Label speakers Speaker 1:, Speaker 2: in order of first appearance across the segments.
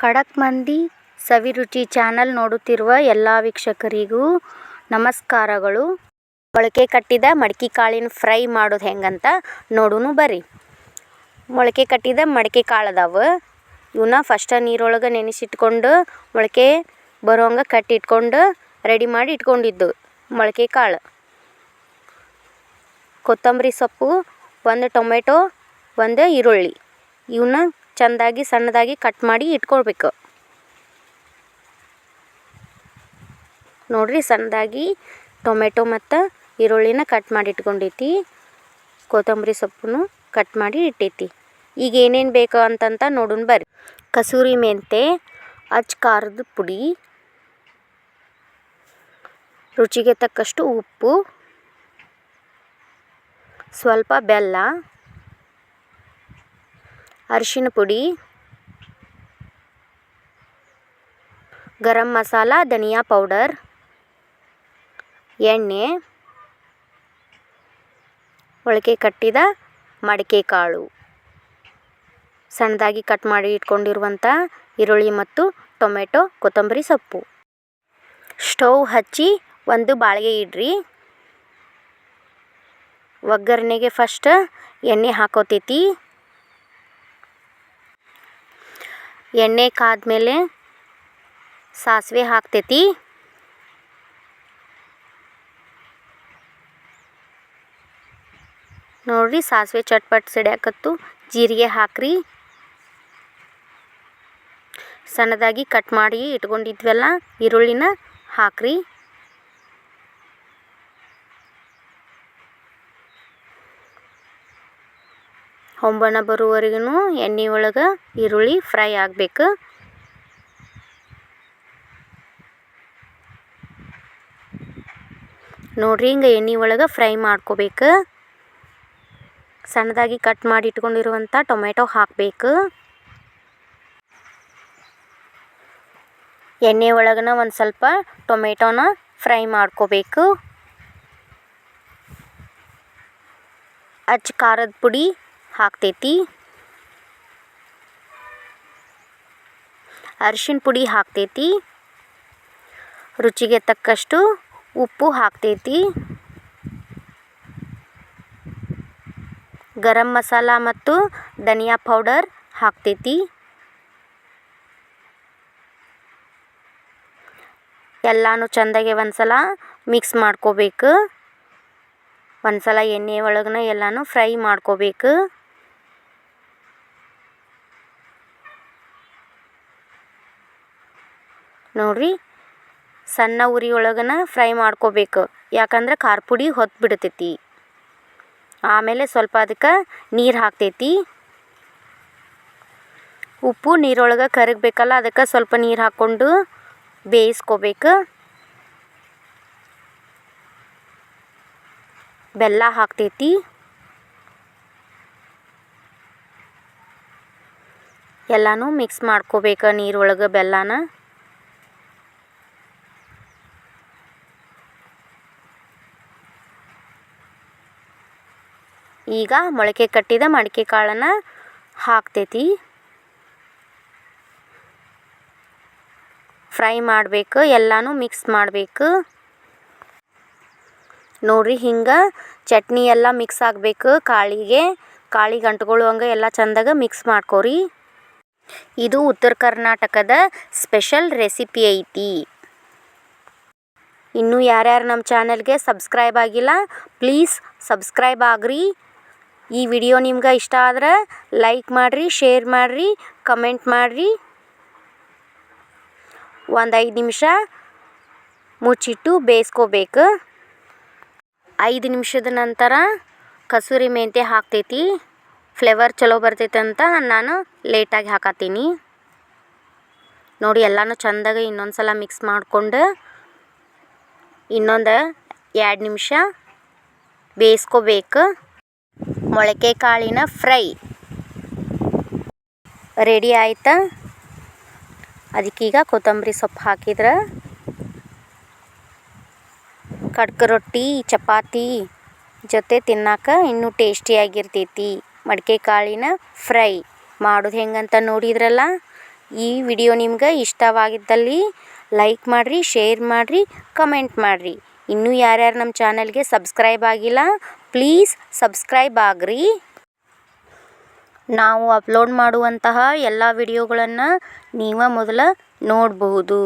Speaker 1: ಖಡಕ್ ಮಂದಿ ಸವಿರುಚಿ ಚಾನಲ್ ನೋಡುತ್ತಿರುವ ಎಲ್ಲ ವೀಕ್ಷಕರಿಗೂ ನಮಸ್ಕಾರಗಳು. ಮೊಳಕೆ ಕಟ್ಟಿದ ಮಡಿಕೆ ಕಾಳಿನ ಫ್ರೈ ಮಾಡೋದು ಹೆಂಗಂತ ನೋಡೂನು ಬರ್ರಿ. ಮೊಳಕೆ ಕಟ್ಟಿದ ಮಡಿಕೆ ಕಾಳು ಅದಾವ ಇವನ್ನ ಫಸ್ಟ ನೀರೊಳಗೆ ನೆನೆಸಿಟ್ಕೊಂಡು ಮೊಳಕೆ ಬರೋಂಗೆ ಕಟ್ಟಿ ಇಟ್ಕೊಂಡು ರೆಡಿ ಮಾಡಿ ಇಟ್ಕೊಂಡಿದ್ದು ಮೊಳಕೆ ಕಾಳು. ಕೊತ್ತಂಬರಿ ಸೊಪ್ಪು, ಒಂದು ಟೊಮೆಟೊ, ಒಂದು ಈರುಳ್ಳಿ. ಇವನ್ನ ಚೆಂದಾಗಿ ಸಣ್ಣದಾಗಿ ಕಟ್ ಮಾಡಿ ಇಟ್ಕೊಳ್ಬೇಕು. ನೋಡ್ರಿ ಸಣ್ಣದಾಗಿ ಟೊಮೆಟೊ ಮತ್ತು ಈರುಳ್ಳಿನ ಕಟ್ ಮಾಡಿ ಇಟ್ಕೊಂಡೈತಿ. ಕೊತ್ತಂಬರಿ ಸೊಪ್ಪನ್ನು ಕಟ್ ಮಾಡಿ ಇಟ್ಟೈತಿ. ಈಗ ಏನೇನು ಬೇಕು ಅಂತಂತ ನೋಡೋಣ ಬರ್ರಿ. ಕಸೂರಿ ಮೆಂತೆ, ಅಚ್ಚ ಖಾರದ ಪುಡಿ, ರುಚಿಗೆ ತಕ್ಕಷ್ಟು ಉಪ್ಪು, ಸ್ವಲ್ಪ ಬೆಲ್ಲ ಅರಿಶಿನ ಪುಡಿ, ಗರಂ ಮಸಾಲ, ಧನಿಯಾ ಪೌಡರ್, ಎಣ್ಣೆ, ಮೊಳಕೆ ಕಟ್ಟಿದ ಮಡಿಕೆ ಕಾಳು. ಸಣ್ಣದಾಗಿ ಕಟ್ ಮಾಡಿ ಇಟ್ಕೊಂಡಿರುವಂಥ ಈರುಳ್ಳಿ ಮತ್ತು ಟೊಮೆಟೊ, ಕೊತ್ತಂಬರಿ ಸೊಪ್ಪು. ಸ್ಟವ್ ಹಚ್ಚಿ ಒಂದು ಬಾಳಿಗೆ ಇಡ್ರಿ. ಒಗ್ಗರಣೆಗೆ ಫಸ್ಟ್ ಎಣ್ಣೆ ಹಾಕೋತೈತಿ. ಎಣ್ಣೆ ಕಾದ್ಮೇಲೆ ಸಾಸಿವೆ ಹಾಕ್ತೈತಿ. ನೋಡ್ರಿ ಸಾಸಿವೆ ಚಟ್ಪಟ್ ಸಿಡ್ಯಾಕತ್ತು, ಜೀರಿಗೆ ಹಾಕ್ರಿ. ಸಣ್ಣದಾಗಿ ಕಟ್ ಮಾಡಿ ಇಟ್ಕೊಂಡಿದ್ವಲ್ಲ, ಈರುಳ್ಳಿನ ಹಾಕ್ರಿ. ಹೊಂಬಣ ಬರುವವರೆಗೂ ಎಣ್ಣೆ ಒಳಗೆ ಈರುಳ್ಳಿ ಫ್ರೈ ಆಗಬೇಕು. ನೋಡ್ರಿ ಹಿಂಗೆ ಎಣ್ಣೆ ಒಳಗೆ ಫ್ರೈ ಮಾಡ್ಕೋಬೇಕು. ಸಣ್ಣದಾಗಿ ಕಟ್ ಮಾಡಿ ಇಟ್ಕೊಂಡಿರುವಂಥ ಟೊಮೆಟೊ ಹಾಕಬೇಕು. ಎಣ್ಣೆ ಒಳಗನ ಒಂದು ಸ್ವಲ್ಪ ಟೊಮೆಟೊನ ಫ್ರೈ ಮಾಡ್ಕೋಬೇಕು. ಅಚ್ಚ ಖಾರದ ಪುಡಿ ಹಾಕ್ತೈತಿ? ಅರಿಶಿನ ಪುಡಿ ಹಾಕ್ತೈತಿ. ರುಚಿಗೆ ತಕ್ಕಷ್ಟು ಉಪ್ಪು ಹಾಕ್ತೈತಿ. ಗರಂ ಮಸಾಲ ಮತ್ತು ಧನಿಯಾ ಪೌಡರ್ ಹಾಕ್ತೈತಿ. ಎಲ್ಲನೂ ಚೆಂದಾಗೆ ಒಂದ್ಸಲ ಮಿಕ್ಸ್ ಮಾಡ್ಕೋಬೇಕು. ಒಂದ್ಸಲ ಎಣ್ಣೆ ಒಳಗನ ಎಲ್ಲನೂ ಫ್ರೈ ಮಾಡ್ಕೋಬೇಕು. ನೋಡ್ರಿ, ಸಣ್ಣ ಉರಿ ಒಳಗನ ಫ್ರೈ ಮಾಡ್ಕೋಬೇಕು. ಯಾಕಂದ್ರೆ ಖಾರ ಪುಡಿ ಹೊತ್ತು ಬಿಡ್ತೈತಿ ಆಮೇಲೆ ಸ್ವಲ್ಪ ಅದಕ್ಕೆ ನೀರು ಹಾಕ್ತೈತಿ. ಉಪ್ಪು ನೀರೊಳಗೆ ಕರಗಬೇಕಲ್ಲ, ಅದಕ್ಕೆ ಸ್ವಲ್ಪ ನೀರು ಹಾಕ್ಕೊಂಡು ಬೇಯಿಸ್ಕೋಬೇಕು. ಬೆಲ್ಲ ಹಾಕ್ತೈತಿ. ಎಲ್ಲನೂ ಮಿಕ್ಸ್ ಮಾಡ್ಕೋಬೇಕು ನೀರೊಳಗೆ ಬೆಲ್ಲನ. ಈಗ ಮೊಳಕೆ ಕಟ್ಟಿದ ಮಡಿಕೆ ಕಾಳನ್ನು ಹಾಕ್ತೈತಿ. ಫ್ರೈ ಮಾಡಬೇಕು, ಎಲ್ಲನೂ ಮಿಕ್ಸ್ ಮಾಡಬೇಕು. ನೋಡ್ರಿ ಹಿಂಗೆ ಚಟ್ನಿ ಎಲ್ಲ ಮಿಕ್ಸ್ ಆಗಬೇಕು ಕಾಳಿಗೆ. ಕಾಳಿಗೆ ಅಂಟ್ಕೊಳ್ಳುವಂಗೆ ಎಲ್ಲ ಚಂದಾಗ ಮಿಕ್ಸ್ ಮಾಡ್ಕೋರಿ. ಇದು ಉತ್ತರ ಕರ್ನಾಟಕದ ಸ್ಪೆಷಲ್ ರೆಸಿಪಿ ಐತಿ. ಇನ್ನೂ ಯಾರ್ಯಾರು ನಮ್ಮ ಚಾನಲ್ಗೆ ಸಬ್ಸ್ಕ್ರೈಬ್ ಆಗಿಲ್ಲ, ಪ್ಲೀಸ್ ಸಬ್ಸ್ಕ್ರೈಬ್ ಆಗ್ರಿ. ಈ ವಿಡಿಯೋ ನಿಮ್ಗೆ ಇಷ್ಟ ಆದ್ರೆ ಲೈಕ್ ಮಾಡಿರಿ, ಶೇರ್ ಮಾಡಿರಿ, ಕಮೆಂಟ್ ಮಾಡಿರಿ. ಒಂದು ಐದು ನಿಮಿಷ ಮುಚ್ಚಿಟ್ಟು ಬೇಯಿಸ್ಕೋಬೇಕು. ಐದು ನಿಮಿಷದ ನಂತರ ಕಸೂರಿ ಮೆಂತೆ ಹಾಕ್ತೈತಿ. ಫ್ಲೇವರ್ ಚಲೋ ಬರ್ತೈತೆ ಅಂತ ನಾನು ಲೇಟಾಗಿ ಹಾಕತ್ತೀನಿ. ನೋಡಿ, ಎಲ್ಲನೂ ಚೆಂದಾಗ ಇನ್ನೊಂದು ಸಲ ಮಿಕ್ಸ್ ಮಾಡಿಕೊಂಡು ಇನ್ನೊಂದು ಎರಡು ನಿಮಿಷ ಬೇಯಿಸ್ಕೋಬೇಕು. ಮೊಳಕೆ ಕಾಳಿನ ಫ್ರೈ. ರೆಡಿ ಆಯ್ತಾ? ಅದಕ್ಕೀಗ ಕೊತ್ತಂಬರಿ ಸೊಪ್ಪು ಹಾಕಿದ್ರೆ. ಕಡ್ಕ ರೊಟ್ಟಿ, ಚಪಾತಿ ಜೊತೆ ತಿನ್ನಾಕ ಇನ್ನೂ ಟೇಸ್ಟಿಯಾಗಿರ್ತೈತಿ ಮಡಿಕೆ ಕಾಳಿನ ಫ್ರೈ. ಮಾಡೋದು ಹೆಂಗಂತ ನೋಡಿದ್ರಲ್ಲ? ಈ ವಿಡಿಯೋ ನಿಮ್ಗೆ ಇಷ್ಟವಾಗಿದ್ದಲ್ಲಿ ಲೈಕ್ ಮಾಡಿರಿ, ಶೇರ್ ಮಾಡಿರಿ, ಕಮೆಂಟ್ ಮಾಡಿರಿ. ಇನ್ನೂ ಯಾರ್ಯಾರು ನಮ್ಮ ಚಾನಲ್ಗೆ ಸಬ್ಸ್ಕ್ರೈಬ್ ಆಗಿಲ್ಲ ಪ್ಲೀಸ್ ಸಬ್ಸ್ಕ್ರೈಬ್ ಆಗ್ರಿ. ನಾವು ಅಪ್ಲೋಡ್ ಮಾಡುವಂತಹ ಎಲ್ಲ ವಿಡಿಯೋಗಳನ್ನು ನೀವು ಮೊದಲು ನೋಡಬಹುದು.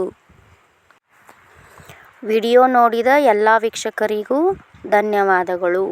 Speaker 1: ವಿಡಿಯೋ ನೋಡಿದ ಎಲ್ಲ ವೀಕ್ಷಕರಿಗೂ ಧನ್ಯವಾದಗಳು.